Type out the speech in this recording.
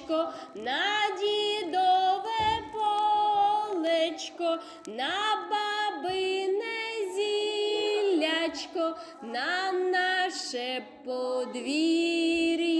полечко, на дідове полечко, на бабине зілячко, на наше подвір'я.